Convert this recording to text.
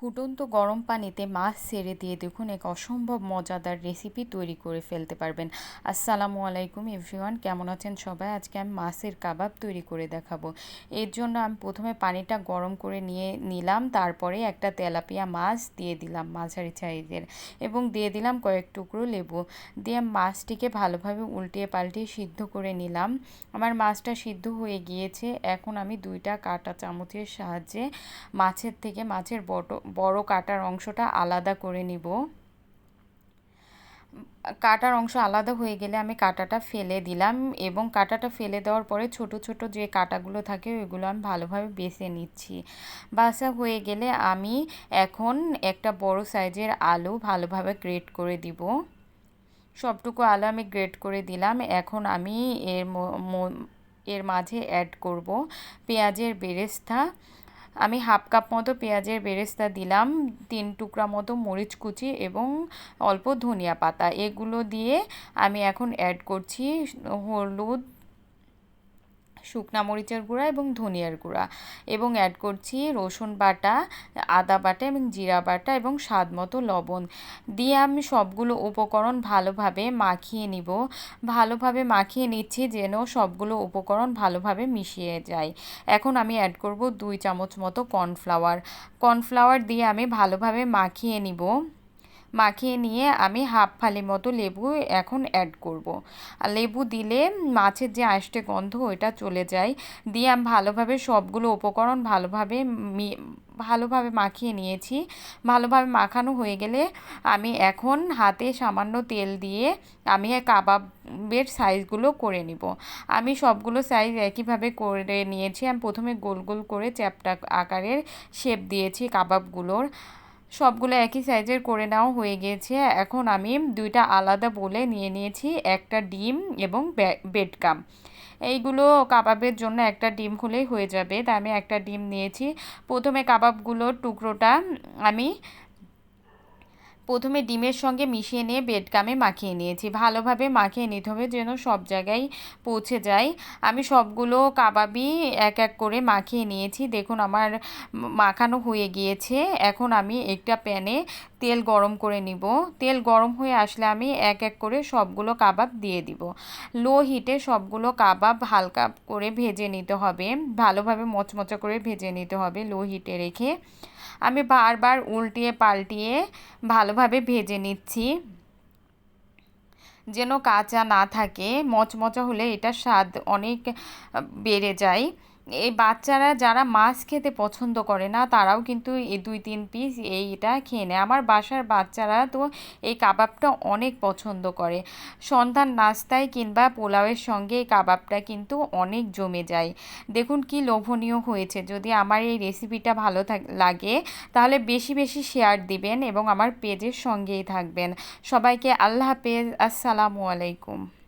ফুটন্ত গরম পানিতে মাছ ছেড়ে দিয়ে দেখুন এক অসম্ভব মজাদার রেসিপি তৈরি করে ফেলতে পারবেন। আসসালামু আলাইকুম এভরিওয়ান কেমন আছেন সবাই? আজকে আমি মাছের কাবাব তৈরি করে দেখাবো। এর জন্য আমি প্রথমে পানিটা গরম করে নিয়ে নিলাম, তারপরে একটা তেলাপিয়া মাছ দিয়ে দিলাম মাঝারি সাইজের এবং দিয়ে দিলাম কয়েক টুকরো লেবু। দিয়ে মাছটিকে ভালোভাবে উল্টিয়ে পাল্টিয়ে সিদ্ধ করে নিলাম। আমার মাছটা সিদ্ধ হয়ে গিয়েছে। এখন আমি দুইটা কাটা চামচের সাহায্যে মাছের থেকে মাছের বটো বড় কাটার অংশটা আলাদা করে নিব। কাটার অংশ আলাদা হয়ে গেলে আমি কাটাটা ফেলে দিলাম এবং কাটাটা ফেলে দেওয়ার পরে ছোট ছোট যে কাটাগুলো থাকে ওইগুলো আমি ভালোভাবে বেছে নিচ্ছি। বাসা হয়ে গেলে আমি এখন একটা বড় সাইজের আলু ভালোভাবে গ্রেট করে দিব। সবটুকু আলু আমি গ্রেট করে দিলাম। এখন আমি এর এর মাঝে অ্যাড করব পেঁয়াজের বেরেস্তা। আমি হাফ কাপ মতো পেঁয়াজের বেরেস্তা দিলাম, তিন টুকরা মতো মরিচ কুচি এবং অল্প ধনিয়া পাতা। এগুলো দিয়ে আমি এখন অ্যাড করছি হলুদ শুকনা মরিচের গুঁড়া এবং ধনিয়ার গুঁড়া। এবং অ্যাড করছি রসুন বাটা, আদা বাটা এবং জিরা বাটা এবং স্বাদ মতো লবণ। দিয়ে আমি সবগুলো উপকরণ ভালোভাবে মাখিয়ে নিব। ভালোভাবে মাখিয়ে নিচ্ছি যেন সবগুলো উপকরণ ভালোভাবে মিশিয়ে যায়। এখন আমি অ্যাড করব দুই চামচ মতো কর্নফ্লাওয়ার কর্নফ্লাওয়ার দিয়ে আমি ভালোভাবে মাখিয়ে নিব। মাখিয়ে নিয়ে আমি হাফ ফালি মতো লেবু এখন অ্যাড করব। আর লেবু দিলে মাছের যে আষ্টে গন্ধ, ওইটা চলে যায়। দিয়ে আমি ভালোভাবে সবগুলো উপকরণ ভালোভাবে ভালোভাবে মাখিয়ে নিয়েছি। ভালোভাবে মাখানো হয়ে গেলে আমি এখন হাতে সামান্য তেল দিয়ে আমি কাবাবের সাইজগুলো করে নিব। আমি সবগুলো সাইজ একইভাবে করে নিয়েছি। আমি প্রথমে গোল গোল করে চ্যাপটা আকারের শেপ দিয়েছি কাবাবগুলোর। সবগুলো একই সাইজের করে নেওয়া হয়ে গিয়েছে। এখন আমি দুইটা আলাদা বলে নিয়ে নিয়েছি, একটা ডিম এবং বেডকাম এইগুলো কাবাবের জন্য একটা ডিম হলেই হয়ে যাবে। তাই আমি একটা ডিম নিয়েছি। প্রথমে কাবাবগুলোর টুকরোটা আমি প্রথমে ডিমের সঙ্গে মিশিয়ে নিয়ে বেডকামে মাখিয়ে নিয়েছি। ভালোভাবে মাখিয়ে নিতে হবে যেন সব জায়গায় পৌঁছে যায়। আমি সবগুলো কাবাবই এক এক করে মাখিয়ে নিয়েছি। দেখুন, আমার মাখানো হয়ে গিয়েছে। এখন আমি একটা প্যানে তেল গরম করে নিব। তেল গরম হয়ে আসলে আমি এক এক করে সবগুলো কাবাব দিয়ে দিব। লো হিটে সবগুলো কাবাব হালকা করে ভেজে নিতে হবে। ভালোভাবে মচমচা করে ভেজে নিতে হবে লো হিটে রেখে। আমি বারবার উল্টিয়ে পাল্টিয়ে ভালোভাবে ভেজে নিচ্ছি। যেন কাঁচা না থাকে, মচমচা হলে এটা স্বাদ অনেক বেড়ে যায়। এই বাচ্চারা যারা মাছ খেতে পছন্দ করে না, তারাও কিন্তু এই দুই, তিন পিস এইটা খেয়ে নেয়। আমার বাসার বাচ্চারা তো এই কাবাবটা অনেক পছন্দ করে। সন্তান নাস্তায় কিংবা পোলাওয়ের সঙ্গে এই কাবাবটা কিন্তু অনেক জমে যায়। দেখুন কি লোভনীয় হয়েছে। যদি আমার এই রেসিপিটা ভালো লাগে, তাহলে বেশি বেশি শেয়ার দিবেন এবং আমার পেজের সঙ্গেই থাকবেন। সবাইকে আল্লাহ হাফেজ। আসসালামু আলাইকুম।